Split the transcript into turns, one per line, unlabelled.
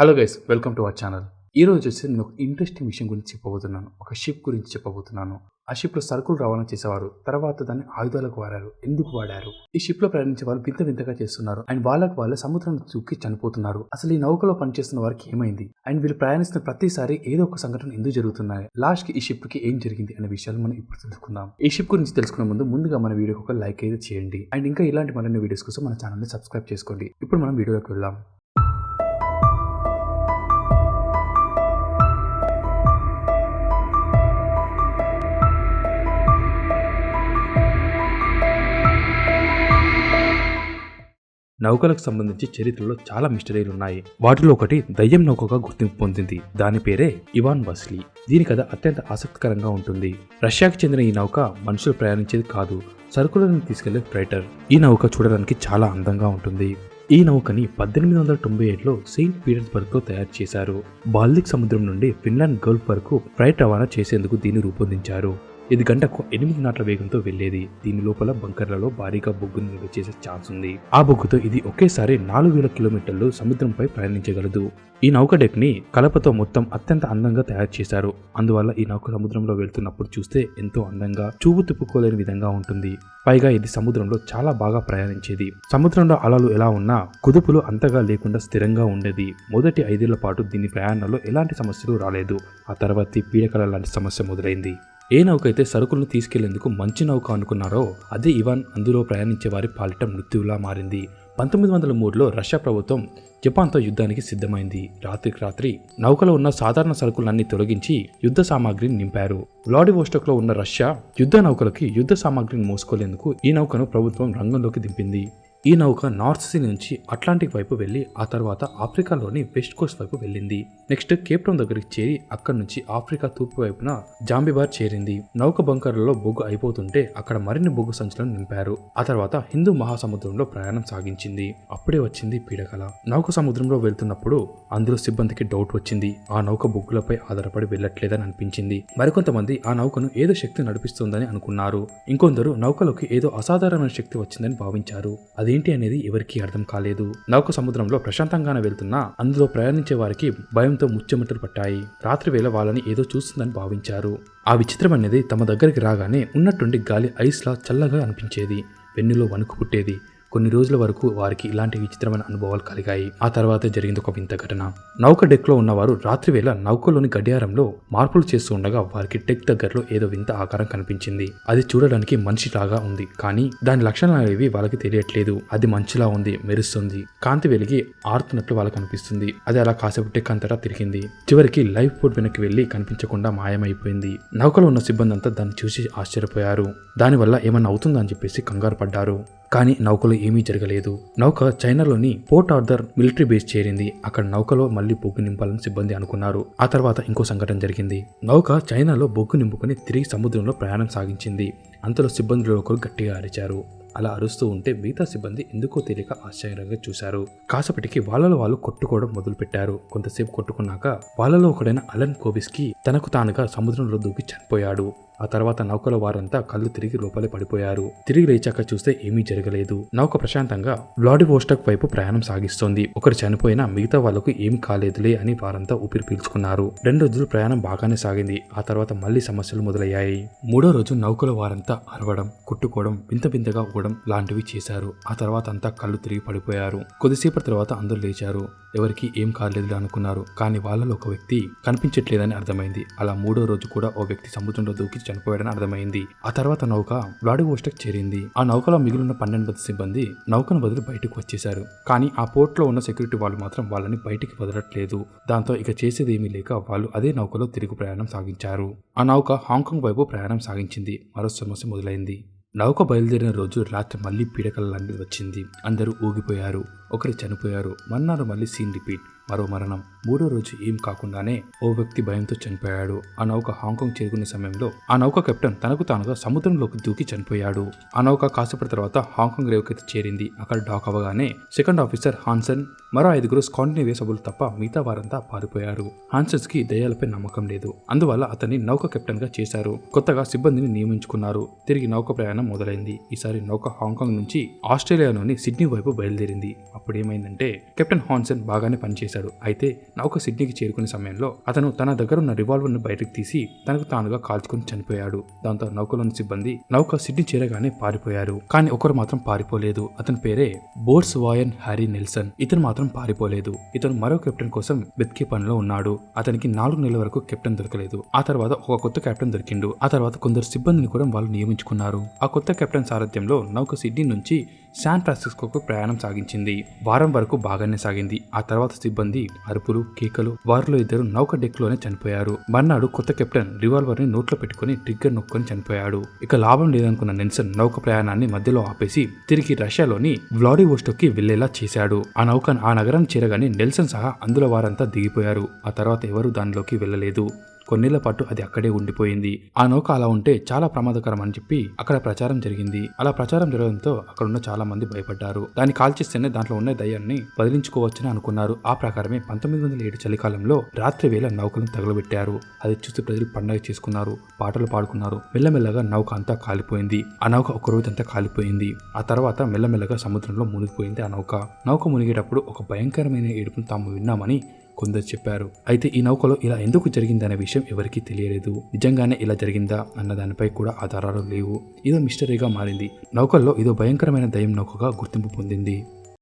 Hello guys welcome to our channel ఈ రోజు వచ్చి నేను ఒక ఇంట్రెస్టింగ్ విషయం గురించి చెప్పబోతున్నాను. ఒక షిప్ గురించి చెప్పబోతున్నాను. ఆ షిప్లో సరుకులు రవాణా చేసేవారు. తర్వాత దాన్ని ఆయుధాలకు వాడారు. ఎందుకు వాడారు? ఈ షిప్లో ప్రయాణించే వాళ్ళు వింత వింతగా చేస్తున్నారు. అండ్ వాళ్ళకి వాళ్ళ సముద్రం చుక్కి చనిపోతున్నారు. అసలు ఈ నౌకలో పనిచేస్తున్న వారికి ఏమైంది? అండ్ వీళ్ళు ప్రయాణిస్తున్న ప్రతిసారి ఏదో ఒక సంఘటన ఎందుకు జరుగుతున్నాయి? లాస్ట్కి ఈ షిప్కి ఏం జరిగింది అనే విషయాలు మనం ఇప్పుడు తెలుసుకుందాం. ఈ షిప్ గురించి తెలుసుకునే ముందు ముందుగా మన వీడియోకి ఒక లైక్ అయితే చేయండి. అండ్ ఇంకా ఇలాంటి మరిన్ని వీడియోస్ కోసం మన ఛానల్ని సబ్స్క్రైబ్ చేసుకోండి. ఇప్పుడు మనం వీడియోకి వెళ్దాం. నౌకలకు సంబంధించి చరిత్రలో చాలా మిస్టరీలు ఉన్నాయి. వాటిలో ఒకటి దయ్యం నౌకగా గుర్తింపు పొందింది. దాని పేరే ఇవాన్ వస్లీ. దీని కథ అత్యంత ఆసక్తికరంగా ఉంటుంది. రష్యాకు చెందిన ఈ నౌక మనుషులు ప్రయాణించేది కాదు సరుకులను తీసుకెళ్ళే ఫ్రైటర్ ఈ నౌక చూడడానికి చాలా అందంగా ఉంటుంది. ఈ నౌకని పద్దెనిమిది వందల తొంభై ఏడులో సెయింట్ పీటర్స్బర్గ్లో తయారు చేశారు. బాల్టిక్ సముద్రం నుండి ఫిన్లాండ్ గల్ఫ్ వరకు ఫ్రైట్ రవాణా చేసేందుకు దీన్ని రూపొందించారు. ఇది గంటకు ఎనిమిది నాట్ల వేగంతో వెళ్ళేది దీని లోపల బంకర్లలో భారీగా బొగ్గును నిల్వ చేసే ఛాన్స్ ఉంది. ఆ బొగ్గుతో ఇది ఒకేసారి నాలుగు వేల కిలోమీటర్లు సముద్రంపై ప్రయాణించగలదు. ఈ నౌక డెక్ని కలపతో మొత్తం అత్యంత అందంగా తయారు చేశారు. అందువల్ల ఈ నౌక సముద్రంలో వెళ్తున్నప్పుడు చూస్తే ఎంతో అందంగా చూపు తిప్పుకోలేని విధంగా ఉంటుంది. పైగా ఇది సముద్రంలో చాలా బాగా ప్రయాణించేది. సముద్రంలో అలలు ఎలా ఉన్నా కుదుపులు అంతగా లేకుండా స్థిరంగా ఉండేది. మొదటి ఐదేళ్ళ పాటు దీని ప్రయాణంలో ఎలాంటి సమస్యలు రాలేదు. ఆ తర్వాత పీడకల లాంటి సమస్య మొదలైంది. ఏ నౌకైతే సరుకులను తీసుకెళ్ళేందుకు మంచి నౌక అనుకున్నారో అదే ఇవాన్ అందులో ప్రయాణించే వారి పాలిట మృత్యువులా మారింది. పంతొమ్మిది వందల మూడులో రష్యా ప్రభుత్వం జపాన్తో యుద్ధానికి సిద్ధమైంది. రాత్రికి రాత్రి నౌకలో ఉన్న సాధారణ సరుకులన్నీ తొలగించి యుద్ధ సామాగ్రిని నింపారు. వ్లాడివోస్టోక్లో ఉన్న రష్యా యుద్ధ నౌకలకి యుద్ధ సామాగ్రిని మోసుకోలేందుకు ఈ నౌకను ప్రభుత్వం రంగంలోకి దింపింది. ఈ నౌక నార్త్ సీ నుంచి అట్లాంటిక్ వైపు వెళ్ళి ఆ తర్వాత ఆఫ్రికాలోని వెస్ట్ కోస్ట్ వైపు వెళ్ళింది. నెక్స్ట్ కేప్ టౌన్ దగ్గరికి చేరి అక్కడి నుంచి ఆఫ్రికా తూర్పు వైపున జాంబిబార్ చేరింది. నౌక బంకర్లలో బొగ్గు అయిపోతుంటే అక్కడ మరిన్ని బొగ్గు సంచులను నింపారు. ఆ తర్వాత హిందూ మహాసముద్రంలో ప్రయాణం సాగించింది. అప్పుడే వచ్చింది పీడకల. నౌక సముద్రంలో వెళ్తున్నప్పుడు అందులో సిబ్బందికి డౌట్ వచ్చింది. ఆ నౌక బొగ్గులపై ఆధారపడి వెళ్ళట్లేదని అనిపించింది. మరికొంతమంది ఆ నౌకను ఏదో శక్తి నడిపిస్తుందని అనుకున్నారు. ఇంకొందరు నౌకలోకి ఏదో అసాధారణమైన శక్తి వచ్చిందని భావించారు. అది అదేంటి అనేది ఎవరికీ అర్థం కాలేదు. నౌక సముద్రంలో ప్రశాంతంగానే వెళ్తున్నా అందులో ప్రయాణించే వారికి భయంతో ముచ్చెమటలు పట్టాయి. రాత్రి వేళ వాళ్ళని ఏదో చూస్తుందని భావించారు. ఆ విచిత్రం అనేది తమ దగ్గరికి రాగానే ఉన్నట్టుండి గాలి ఐస్లా చల్లగా అనిపించేది. వెన్నులో వణుకు పుట్టేది. కొన్ని రోజుల వరకు వారికి ఇలాంటి విచిత్రమైన అనుభవాలు కలిగాయి. ఆ తర్వాత జరిగింది ఒక వింత ఘటన. నౌక డెక్లో ఉన్నవారు రాత్రివేళ నౌకలోని గడియారంలో మార్పులు చేస్తూ ఉండగా వారికి డెక్ దగ్గరలో ఏదో వింత ఆకారం కనిపించింది. అది చూడడానికి మనిషిలాగా ఉంది. కానీ దాని లక్షణాలు ఏవి వాళ్ళకి తెలియట్లేదు. అది మంచిలా ఉంది మెరుస్తుంది. కాంతి వెలిగి ఆరుతున్నట్లు వాళ్ళకి అనిపిస్తుంది. అది అలా కాసేపు డెక్ అంతటా తిరిగింది. చివరికి లైఫ్ బోట్ వెనక్కి వెళ్ళి కనిపించకుండా మాయమైపోయింది. నౌకలో ఉన్న సిబ్బంది అంతా దాన్ని చూసి ఆశ్చర్యపోయారు. దానివల్ల ఏమన్నా అవుతుందని చెప్పేసి కంగారు పడ్డారు. కానీ నౌకలో ఏమీ జరగలేదు. నౌక చైనాలోని పోర్ట్ ఆర్థర్ మిలిటరీ బేస్ చేరింది. అక్కడ నౌకలో మళ్ళీ బొగ్గు నింపాలని సిబ్బంది అనుకున్నారు. ఆ తర్వాత ఇంకో సంఘటన జరిగింది. నౌక చైనాలో బొగ్గు నింపుకొని తిరిగి సముద్రంలో ప్రయాణం సాగించింది. అంతలో సిబ్బందిలో ఒకరు గట్టిగా అరిచారు. అలా అరుస్తూ ఉంటే మిగతా సిబ్బంది ఎందుకో తెలియక ఆశ్చర్యంగా చూశారు. కాసేపటికి వాళ్ళలో వాళ్ళు కొట్టుకోవడం మొదలుపెట్టారు. కొంతసేపు కొట్టుకున్నాక వాళ్ళలో ఒకడైన అలన్ కోబిస్కి తనకు తానుగా సముద్రంలో దూకి చనిపోయాడు. ఆ తర్వాత నౌకలో వారంతా కళ్ళు తిరిగి లోపలే పడిపోయారు. తిరిగి లేచాక చూస్తే ఏమీ జరగలేదు. నౌక ప్రశాంతంగా వ్లాడివోస్టక్ వైపు ప్రయాణం సాగిస్తోంది. ఒకరు చనిపోయినా మిగతా వాళ్ళకు ఏం కాలేదులే అని వారంతా ఊపిరి పీల్చుకున్నారు. రెండు రోజులు ప్రయాణం బాగానే సాగింది. ఆ తర్వాత మళ్ళీ సమస్యలు మొదలయ్యాయి. మూడో రోజు నౌకలో వారంతా అరవడం కుట్టుకోవడం వింత వింతగా ఊగడం లాంటివి చేశారు. ఆ తర్వాత అంతా కళ్ళు తిరిగి పడిపోయారు. కొద్దిసేపటి తర్వాత అందరూ లేచారు. ఎవరికి ఏం కాలేదు అనుకున్నారు. కానీ వాళ్ళలో ఒక వ్యక్తి కనిపించట్లేదని అర్థమైంది. అలా మూడో రోజు కూడా ఓ వ్యక్తి సముద్రంలో దూకి చనిపోయాడని అర్థమైంది. ఆ తర్వాత నౌక వ్లాడివోస్టక్ చేరింది. ఆ నౌకలో మిగిలిన పన్నెండు మంది సిబ్బంది నౌకను వదిలి బయటకు వచ్చేశారు. కానీ ఆ పోర్ట్లో ఉన్న సెక్యూరిటీ వాళ్ళు మాత్రం వాళ్ళని బయటికి వదలట్లేదు. దాంతో ఇక చేసేది ఏమీ లేక వాళ్ళు అదే నౌకలో తిరుగు ప్రయాణం సాగించారు. ఆ నౌక హాంకాంగ్ వైపు ప్రయాణం సాగించింది. మరో సమస్య మొదలైంది. నౌక బయలుదేరిన రోజు రాత్రి మళ్ళీ పీడకల లాంటిది వచ్చింది. అందరూ ఊగిపోయారు. ఒకరు చనిపోయారు. మన్నాడు మళ్ళీ సీన్ రిపీట్. మరో మరణం. మూడో రోజు ఏం కాకుండానే ఓ వ్యక్తి భయంతో చనిపోయాడు. ఆ నౌక హాంకాంగ్ చేరుకునే సమయంలో ఆ నౌక కెప్టెన్ తనకు తానుగా సముద్రంలోకి దూకి చనిపోయాడు. ఆ నౌక కాసేపటి తర్వాత హాంకాంగ్ రేవుకైతే చేరింది. అక్కడ డాక్ అవగానే సెకండ్ ఆఫీసర్ హాన్సన్ మరో ఐదుగురు స్కాండినేవియా సభ్యులు తప్ప మిగతా వారంతా పారిపోయారు. హాన్సన్స్కి దయ్యాలపై నమ్మకం లేదు. అందువల్ల అతన్ని నౌక కెప్టెన్గా చేశారు. కొత్తగా సిబ్బందిని నియమించుకున్నారు. తిరిగి నౌక ప్రయాణం మొదలైంది. ఈసారి నౌక హాంకాంగ్ నుంచి ఆస్ట్రేలియాలోని సిడ్నీ వైపు బయలుదేరింది. అప్పుడు ఏమైందంటే కెప్టెన్ హాన్సన్ బాగానే పనిచేశారు చేశాడు అయితే నౌక సిడ్నీకి చేరుకునే సమయంలో అతను తన దగ్గర ఉన్న రివాల్వర్ను బయటకు తీసి తనకు తానుగా కాల్చుకుని చనిపోయాడు. దాంతో నౌకలోని సిబ్బంది నౌక సిడ్నీ చేరగానే పారిపోయారు. కానీ ఒకరు మాత్రం పారిపోలేదు. అతని పేరే బోర్స్ వాయన్ హ్యారీ నెల్సన్. ఇతను మాత్రం పారిపోలేదు. ఇతను మరో కెప్టెన్ కోసం వెతికే పనిలో ఉన్నాడు. అతనికి నాలుగు నెలల వరకు కెప్టెన్ దొరకలేదు. ఆ తర్వాత ఒక కొత్త కెప్టెన్ దొరికిండు. ఆ తర్వాత కొందరు సిబ్బందిని కూడా వాళ్ళు నియమించుకున్నారు. ఆ కొత్త కెప్టెన్ సారథ్యంలో నౌక సిడ్నీ నుంచి శాన్ ఫ్రాన్సిస్కోకు ప్రయాణం సాగించింది. వారం వరకు బాగానే సాగింది. ఆ తర్వాత సిబ్బంది అరుపులు కేకలు వారిలో ఇద్దరు నౌక డెక్లోనే చనిపోయారు. మర్నాడు కొత్త కెప్టెన్ రివాల్వర్ని నోట్లో పెట్టుకుని ట్రిగ్గర్ నొక్కొని చనిపోయాడు. ఇక లాభం లేదనుకున్న నెల్సన్ నౌక ప్రయాణాన్ని మధ్యలో ఆపేసి తిరిగి రష్యాలోని వ్లాడివోస్టోక్కి వెళ్ళేలా చేశాడు. ఆ నౌక ఆ నగరం చేరగానే నెల్సన్ సహా అందులో వారంతా దిగిపోయారు. ఆ తర్వాత ఎవరూ దానిలోకి వెళ్ళలేదు. కొన్నేళ్ళ పాటు అది అక్కడే ఉండిపోయింది. ఆ నౌక అలా ఉంటే చాలా ప్రమాదకరం అని చెప్పి అక్కడ ప్రచారం జరిగింది. అలా ప్రచారం జరగడంతో అక్కడ ఉన్న చాలా మంది భయపడ్డారు. దాన్ని కాల్చిస్తేనే దాంట్లో ఉన్న దయ్యాన్ని వదిలించుకోవచ్చని అనుకున్నారు. ఆ ప్రకారమే పంతొమ్మిది వందల ఏడు చలికాలంలో రాత్రి వేళ నౌకలను తగలబెట్టారు. అది చూసి ప్రజలు పండగ చేసుకున్నారు పాటలు పాడుకున్నారు. మెల్లమెల్లగా నౌక అంతా కాలిపోయింది. ఆ నౌక ఒక రోజంతా కాలిపోయింది. ఆ తర్వాత మెల్లమెల్లగా సముద్రంలో మునిగిపోయింది ఆ నౌక. నౌక మునిగేటప్పుడు ఒక భయంకరమైన ఏడుపును తాము విన్నామని కొందరు చెప్పారు అయితే ఈ నౌకలో ఇలా ఎందుకు జరిగిందనే విషయం ఎవరికీ తెలియలేదు. నిజంగానే ఇలా జరిగిందా అన్న దానిపై కూడా ఆధారాలు లేవు. ఇదో మిస్టరీగా మారింది. నౌకల్లో ఇదో భయంకరమైన దయం నౌకగా గుర్తింపు పొందింది.